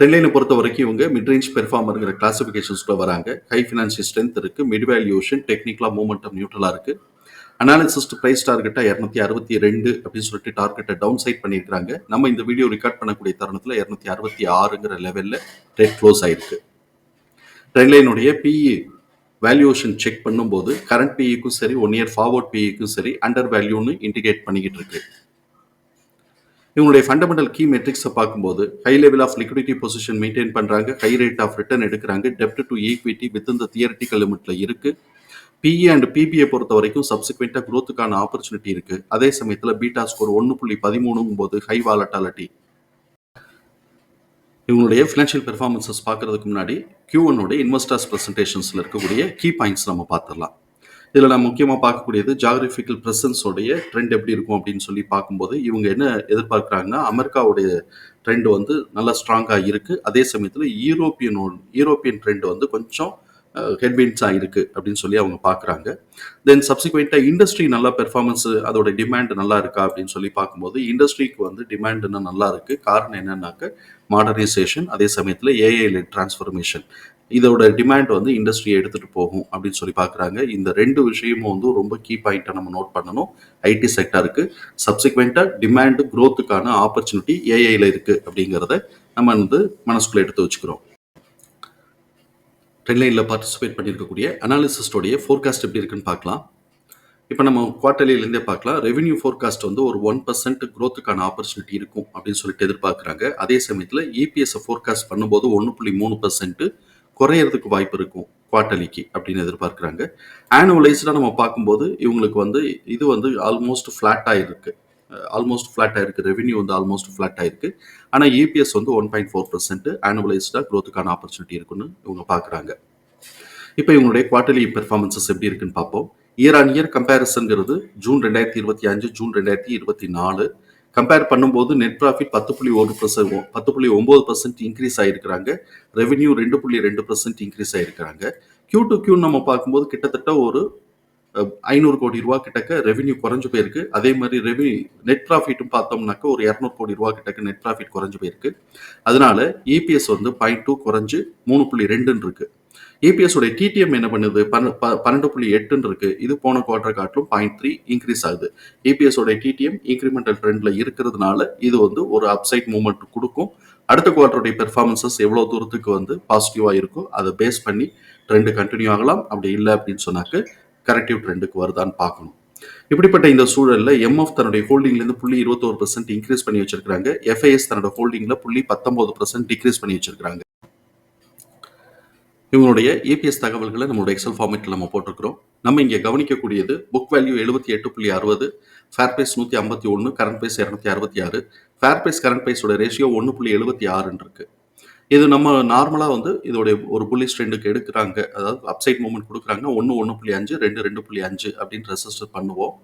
ட்ரெண்ட்லைனை பொறுத்த வரைக்கும் இவங்க மிட்ரேஞ்ச் பெர்ஃபார்மருங்கிற கிளாசிஃபிகேஷன்ஸ்க்குள்ள வராங்க. ஹை ஃபினான்ஷியல் ஸ்ட்ரென்த் இருக்குது மிட் வேல்யூஷன் டெக்னிக்கலாக மூமெண்டம் நியூட்ரலாக இருக்குது அனாலிசிஸ்ட் ப்ரைஸ் டார்கெட்டாக இரநூத்தி அறுபத்தி ரெண்டு அப்படின்னு சொல்லிட்டு டார்கெட்டை டவுன் சைட் பண்ணியிருக்காங்க நம்ம இந்த வீடியோ ரெக்கார்ட் பண்ணக்கூடிய தருணத்தில் இரநூத்தி அறுபத்தி ஆறுங்கிற லெவலில் ட்ரெட் க்ளோஸ் ஆயிருக்கு. ட்ரெண்ட்லைனுடைய பிஇ வேல்யூஷன் செக் பண்ணும்போது கரண்ட் பிஇக்கும் சரி ஒன் இயர் ஃபார்வர்ட் பிஇக்கும் சரி அண்டர் வேல்யூன்னு இண்டிகேட் பண்ணிக்கிட்டு இருக்கு. இவங்களுடைய ஃபண்டமெண்டல் கீ மெட்ரிக்ஸை பார்க்கும்போது high level of liquidity position maintain பண்ணுறாங்க ஹை ரேட் ஆஃப் ரிட்டர்ன் எடுக்கிறாங்க டெப்ட் டு ஈக்விட்டி வித் இந்த தியரட்டிக்கல் லிமிட்ல இருக்குது பிஇ அண்ட் பிபிஐ பொறுத்த வரைக்கும் சப்சிக்வெண்ட்டாக குரோத்துக்கான ஆப்பர்ச்சுனிட்டி இருக்குது அதே சமயத்தில் பீட்டா ஸ்கோர் ஒன்று புள்ளி பதிமூணுங்கும் போது ஹை வாலட்டாலிட்டி இவங்களுடைய ஃபினான்ஷியல் பெர்ஃபார்மன்சஸ் பார்க்கறதுக்கு முன்னாடி கியூ ஒன்னோட இன்வெஸ்டர்ஸ் ப்ரெசன்டேஷன்ஸில் இருக்கக்கூடிய கீ பாயிண்ட்ஸ் நம்ம பார்த்துடலாம். இதில் நான் முக்கியமாக பார்க்கக்கூடியது ஜாகிரபிக்கல் ப்ரெசன்ஸோடைய ட்ரெண்ட் எப்படி இருக்கும் அப்படின்னு சொல்லி பார்க்கும்போது இவங்க என்ன எதிர்பார்க்குறாங்கன்னா அமெரிக்காவுடைய ட்ரெண்ட் வந்து நல்லா ஸ்ட்ராங்காக இருக்குது அதே சமயத்தில் யூரோப்பியன் யூரோப்பியன் ட்ரெண்ட் வந்து கொஞ்சம் ஹெட்வின்ஸாக இருக்குது அப்படின்னு சொல்லி அவங்க பார்க்குறாங்க தென் சப்சிக்வெண்ட்டாக இண்டஸ்ட்ரி நல்லா பெர்ஃபார்மன்ஸ் அதோட டிமாண்ட் நல்லா இருக்கா அப்படின்னு சொல்லி பார்க்கும்போது இண்டஸ்ட்ரிக்கு வந்து டிமாண்ட் இன்னும் நல்லா இருக்குது காரணம் என்னன்னாக்க மாடர்னைசேஷன் அதே சமயத்தில் ஏஐல டிரான்ஸ்ஃபர்மேஷன் இதோட டிமாண்ட் வந்து இண்டஸ்ட்ரியை எடுத்துகிட்டு போகும் அப்படின்னு சொல்லி பார்க்குறாங்க இந்த ரெண்டு விஷயமும் வந்து ரொம்ப கீ பாயிண்ட்டை நம்ம நோட் பண்ணணும். ஐடி செக்டருக்கு சப்சிக்வெண்ட்டாக டிமாண்டு க்ரோத்துக்கான ஆப்பர்ச்சுனிட்டி ஏஐயில் இருக்குது அப்படிங்கிறத நம்ம வந்து மனசுக்குள்ளே எடுத்து வச்சுக்கிறோம். ட்ரெண்ட்லைனில் பார்ட்டிசிபேட் பண்ணியிருக்கக்கூடிய அனாலிசிஸ்டோடைய ஃபோர்காஸ்ட் எப்படி இருக்குன்னு பார்க்கலாம். இப்போ நம்ம குவார்டர்லிலேருந்தே பார்க்கலாம். ரெவென்யூ ஃபோர்காஸ்ட் வந்து ஒரு ஒன் பர்சன்ட் க்ரோத்துக்கான ஆப்பர்ச்சுனிட்டி இருக்கும் அப்படின்னு சொல்லிட்டு எதிர்பார்க்குறாங்க. அதே சமயத்தில் இபிஎஸ்ஸை ஃபோர்காஸ்ட் பண்ணும்போது ஒன்று புள்ளி மூணு பர்சன்ட் குறையறதுக்கு வாய்ப்பு இருக்கும் குவார்டர்லிக்கு அப்படின்னு எதிர்பார்க்குறாங்க. ஆனுவலைஸ்டாக நம்ம பார்க்கும்போது இவங்களுக்கு வந்து இது வந்து ஆல்மோஸ்ட் ஃப்ளாட்டாக இருக்குது ஆல்மோஸ்ட் ஃப்ளாட் ஆயிருக்கு. ரெவென்யூ வந்து ஆல்மோஸ்ட் ஃப்ளாட் ஆயிருக்கு. ஆனால் இபிஎஸ் வந்து ஒன் பாயிண்ட் ஃபோர் பர்சன்ட் ஆனுவலைஸ்டாக க்ரோத்துக்கான ஆப்பர்ச்சுனிட்டி இருக்குன்னு இவங்க பார்க்குறாங்க இப்போ இவங்களுடைய குவார்டர்லி பெர்ஃபார்மன்சஸ் எப்படி இருக்குன்னு பார்ப்போம். இயர் ஆன் இயர் கம்பேரிசன்கிறது ஜூன் ரெண்டாயிரத்தி இருபத்தி அஞ்சு ஜூன் ரெண்டாயிரத்தி இருபத்தி நாலு. கம்பேர் பண்ணும்போது நெட் ப்ராஃபிட் பத்து புள்ளி ஒரு பர்சன்ட் பத்து புள்ளி ஒம்பது பர்சன்ட் இன்க்ரீஸ் ஆகிருக்கிறாங்க ரெவென்யூ ரெண்டு புள்ளி ரெண்டு பர்சன்ட் இன்க்ரீஸ் ஆகிருக்கிறாங்க கியூ டு கியூ நம்ம பார்க்கும்போது கிட்டத்தட்ட ஒரு ஐநூறு கோடி ரூபா கிட்டக்க ரெவென்யூ குறைஞ்சு போயிருக்கு. அதே மாதிரி ரெவென்யூ நெட் ப்ராஃபிட்டும் பார்த்தோம்னாக்க ஒரு இரநூறு கோடி ரூபா கிட்டக்க நெட் ப்ராஃபிட் குறைஞ்சு போயிருக்கு. அதனால இபிஎஸ் வந்து பாயிண்ட் டூ குறைஞ்சு மூணு புள்ளி ரெண்டுன்னு இருக்கு. இபிஎஸ் உடைய டிடிஎம் என்ன பண்ணுது? பன்னெண்டு புள்ளி எட்டுன்னு இருக்கு. இது போன குவார்டர் காட்டிலும் பாயிண்ட் த்ரீ இன்க்ரீஸ் ஆகுது. இபிஎஸ் உடைய டிடிஎம் இன்க்ரிமெண்டல் ட்ரெண்ட்ல இருக்கிறதுனால இது வந்து ஒரு அப்சைட் மூவ்மெண்ட் கொடுக்கும். அடுத்த குவார்டருடைய பெர்ஃபார்மன்சஸ் எவ்வளோ தூரத்துக்கு வந்து பாசிட்டிவாக இருக்கோ அதை பேஸ் பண்ணி ட்ரெண்டு கண்டினியூ ஆகலாம். அப்படி இல்லை அப்படின்னு சொன்னாக்க கரெக்டிவ் ட்ரெண்டுக்கு வருதான்னு பார்க்கணும். இப்படிப்பட்ட இந்த சூழலில் எம்எஃப் தன்னுடைய ஹோல்டிங்லேருந்து புள்ளி இருபத்தோரு பர்சன்ட் இன்க்ரீஸ் பண்ணி வச்சிருக்காங்க எஃப்ஐஎஸ் தன்னோட ஹோல்டிங்கில் புள்ளி பத்தொன்பது பர்சன்ட் டிக்ரீஸ் பண்ணி வச்சிருக்காங்க இவங்களுடைய ஏபிஎஸ் தகவல்களை நம்மளோட எக்ஸல் ஃபார்மேட்டில் நம்ம போட்டிருக்கிறோம். நம்ம இங்கே கவனிக்கக்கூடியது புக் வேல்யூ எழுபத்தி எட்டு புள்ளி அறுபது ஃபேர் பேஸ் நூற்றி ஐம்பத்தி ஒன்று கரண்ட் பேஸ் இரநூத்தி அறுபத்தி ஆறு. ஃபேர் பேஸ் கரண்ட் பேஸோட ரேஷியோ ஒன்று புள்ளி எழுபத்தி ஆறுன்னு இருக்குது இது நம்ம நார்மலாக வந்து இதோடைய ஒரு புள்ளி ஸ்ட்ரெண்டுக்கு எடுக்கிறாங்க. அதாவது அப்சைட் மூமெண்ட் கொடுக்குறாங்கன்னா ஒன்று ஒன்று புள்ளி அஞ்சு ரெண்டு ரெண்டு புள்ளி அஞ்சு அப்படின்னு ரெசிஸ்டர் பண்ணுவோம்.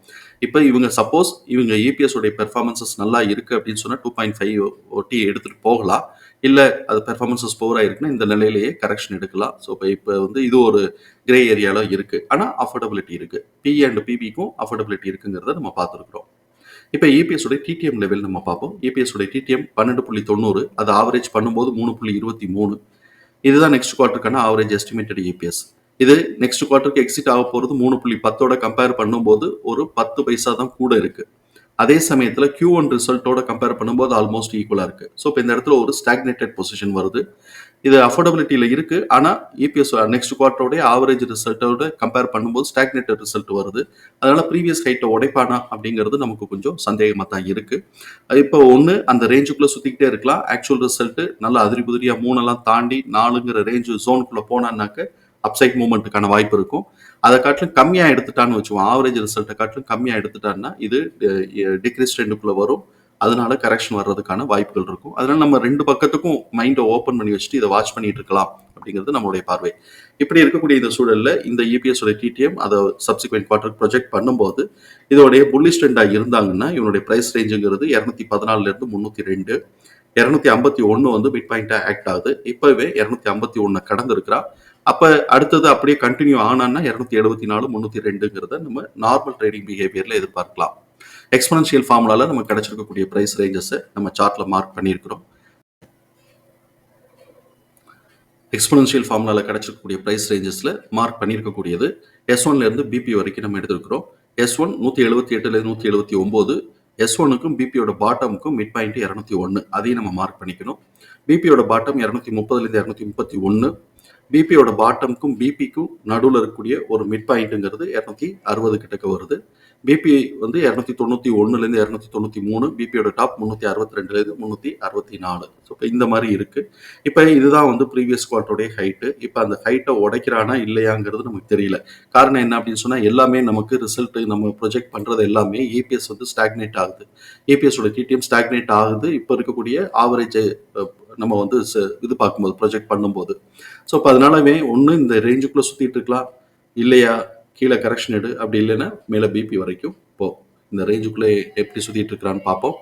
இப்போ இவங்க சப்போஸ் இவங்க இபிஎஸ் உடைய பெர்ஃபார்மன்சஸ் நல்லா இருக்குது அப்படின்னு சொன்னால் டூ பாயிண்ட் ஃபைவ் ஒட்டி எடுத்துகிட்டு போகலாம். இல்லை அது பெர்ஃபார்மன்சஸ் போராக இருக்குன்னா இந்த நிலையிலேயே கரெக்ஷன் எடுக்கலாம். ஸோ இப்போ இப்போ வந்து இது ஒரு கிரே ஏரியாவில் இருக்குது ஆனால் அஃபோர்டபிலிட்டி இருக்குது பி அண்ட் பிபிக்கும் அஃபோர்டபிலிட்டி இருக்குங்கிறத நம்ம பார்த்துருக்குறோம். இப்போ ஏபிஎஸ் உடைய டிடிஎம் லெவல் நம்ம பார்ப்போம். ஏபிஎஸ் உடைய டிடிஎம் பன்னெண்டு புள்ளி தொண்ணூறு அது ஆவரேஜ் பண்ணும்போது மூணு புள்ளி இருபத்தி மூணு. இதுதான் நெக்ஸ்ட் குவார்ட்டருக்கான ஆவரேஜ் எஸ்டிமேட்டட் ஏபிஎஸ் இது நெக்ஸ்ட் குவார்ட்டருக்கு எக்ஸிட் ஆக போகிறது மூணு புள்ளி பத்தோட கம்பேர் பண்ணும்போது ஒரு பத்து பைசா தான் கூட இருக்குது அதே சமயத்தில் கியூ ஒன் ரிசல்ட்டோட கம்பேர் பண்ணும்போது ஆல்மோஸ்ட் ஈக்குவலாக இருக்குது ஸோ இப்போ இந்த இடத்துல ஒரு ஸ்டாக்னேட்டட் பொசிஷன் வருது. இது அஃபோர்டபிலிட்டியில் இருக்குது ஆனால் இபிஎஸ் நெக்ஸ்ட் குவார்ட்டரோட ஆவரேஜ் ரிசல்ட்டோட கம்பேர் பண்ணும்போது ஸ்டாக்னேட்டட் ரிசல்ட் வருது. அதனால ப்ரீவியஸ் ஹைட்டை உடைப்பானா அப்படிங்கிறது நமக்கு கொஞ்சம் சந்தேகமாக தான் இருக்குது இப்போ ஒன்று அந்த ரேஞ்சுக்குள்ளே சுற்றிக்கிட்டே இருக்கலாம். ஆக்சுவல் ரிசல்ட்டு நல்லா அதிரி புதிரியாக மூணெல்லாம் தாண்டி நாலுங்கிற ரேஞ்சு ஜோனுக்குள்ளே போனான்னாக்க அப்சைட் மூமெண்ட்டுக்கான வாய்ப்பு இருக்கும். அதை காட்டிலும் கம்மியாக எடுத்துட்டான்னு வச்சுவோம் ஆவரேஜ் ரிசல்ட்டை காட்டிலும் கம்மியாக எடுத்துட்டான்னா இது டிக்ரீஸ் ட்ரெண்டுக்குள்ளே வரும். அதனால கரெக்ஷன் வர்றதுக்கான வாய்ப்புகள் இருக்கும். அதனால நம்ம ரெண்டு பக்கத்துக்கும் மைண்டை ஓப்பன் பண்ணி வச்சுட்டு இதை வாட்ச் பண்ணிட்டு இருக்கலாம் அப்படிங்கிறது நம்மளுடைய பார்வை. இப்படி இருக்கக்கூடிய இந்த சூழல்ல இந்த இபிஎஸ் உடைய டிடிஎம் அதை சப்சிக்வெண்ட் குவார்டர் ப்ரொஜெக்ட் பண்ணும்போது இதோடைய புல்லிஷ் ட்ரெண்டாக இருந்தாங்கன்னா இவனுடைய ப்ரைஸ் ரேஞ்சுங்கிறது இரநூத்தி பதினாலுல இருந்து முந்நூற்றி ரெண்டு இரநூத்தி ஐம்பத்தி ஒன்று வந்து மிட் பாயிண்டாக ஆக்ட் ஆகுது. இப்போவே இரநூத்தி ஐம்பத்தி ஒன்று கடந்திருக்கிறா. அப்போ அடுத்தது அப்படியே கண்டினியூ ஆனான்னா இரநூத்தி எழுபத்தி நாலு முந்நூற்றி ரெண்டுங்கிறத நம்ம நார்மல் ட்ரேடிங் பிஹேவியரில் எதிர்பார்க்கலாம். எக்ஸ்பனன்ஷியல் ஃபார்முலால நமக்கு கிடைச்சிருக்கக்கூடிய ப்ரைஸ் ரேஞ்சஸை நம்ம சார்ட்ல மார்க் பண்ணியிருக்கிறோம். எக்ஸ்பனன்ஷியல் ஃபார்முலால கிடைச்சிருக்கக்கூடிய ப்ரைஸ் ரேஞ்சஸ்ல மார்க் பண்ணியிருக்கக்கூடியது எஸ் ஒன்ல இருந்து பிபி வரைக்கும் நம்ம எடுத்திருக்கிறோம். எஸ் ஒன் நூற்றி எழுபத்தி எட்டுல நூற்றி எழுபத்தி ஒம்பது எஸ் ஒனுக்கும் பிபியோட பாட்டமுக்கும் மிட் பாயிண்ட் இரநூத்தி ஒன்று அதையும் நம்ம மார்க் பண்ணிக்கணும். பிபியோட பாட்டம் இரநூத்தி முப்பதுலேருந்து இரநூத்தி முப்பத்தி ஒன்று பிபியோட பாட்டமுக்கும் பிபிக்கும் நடுவில் இருக்கக்கூடிய ஒரு மிட் பாயிண்ட்டுங்கிறது இரநூத்தி அறுபது கிட்டக்க வருது. பிபி வந்து இரநூத்தி தொண்ணூற்றி ஒன்றுலேருந்து இரநூத்தி தொண்ணூற்றி மூணு பிபியோட டாப் முந்நூற்றி அறுபத்தி ரெண்டுலேருந்து முந்நூற்றி அறுபத்தி நாலு. ஸோ இப்போ இந்த மாதிரி இருக்குது இப்போ இதுதான் வந்து ப்ரீவியஸ் குவார்ட்டருடைய ஹைட்டு இப்போ அந்த ஹைட்டை உடைக்கிறானா இல்லையாங்கிறது நமக்கு தெரியல. காரணம் என்ன அப்படின்னு சொன்னால் எல்லாமே நமக்கு ரிசல்ட் நம்ம ப்ரொஜெக்ட் பண்ணுறது எல்லாமே ஏபிஎஸ் வந்து ஸ்டாக்னேட் ஆகுது. ஏபிஎஸோட டிடிஎம் ஸ்டாக்னேட் ஆகுது. இப்போ இருக்கக்கூடிய ஆவரேஜ் நம்ம வந்து ச- இது பார்க்கும்போது ப்ரொஜெக்ட் பண்ணும்போது. ஸோ இப்போ அதனாலவே ஒன்று இந்த ரேஞ்சுக்குள்ளே சுற்றிட்டு இருக்கலாம். இல்லையா? கீழே கரெக்ஷன் எடு. அப்படி இல்லைன்னா மேலே பிபி வரைக்கும் போ. இந்த ரேஞ்சுக்குள்ளே எப்படி சுற்றிட்டு இருக்கிறான்னு பார்ப்போம்.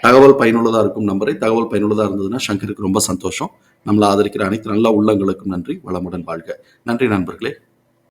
தகவல் பயனுள்ளதாக இருக்கும் நம்பரை. தகவல் பயனுள்ளதாக இருந்ததுன்னா சங்கருக்கு ரொம்ப சந்தோஷம். நம்மளை ஆதரிக்கிற அனைத்து நல்ல உள்ளங்களுக்கும் நன்றி. வளமுடன் வாழ்க. நன்றி நண்பர்களே.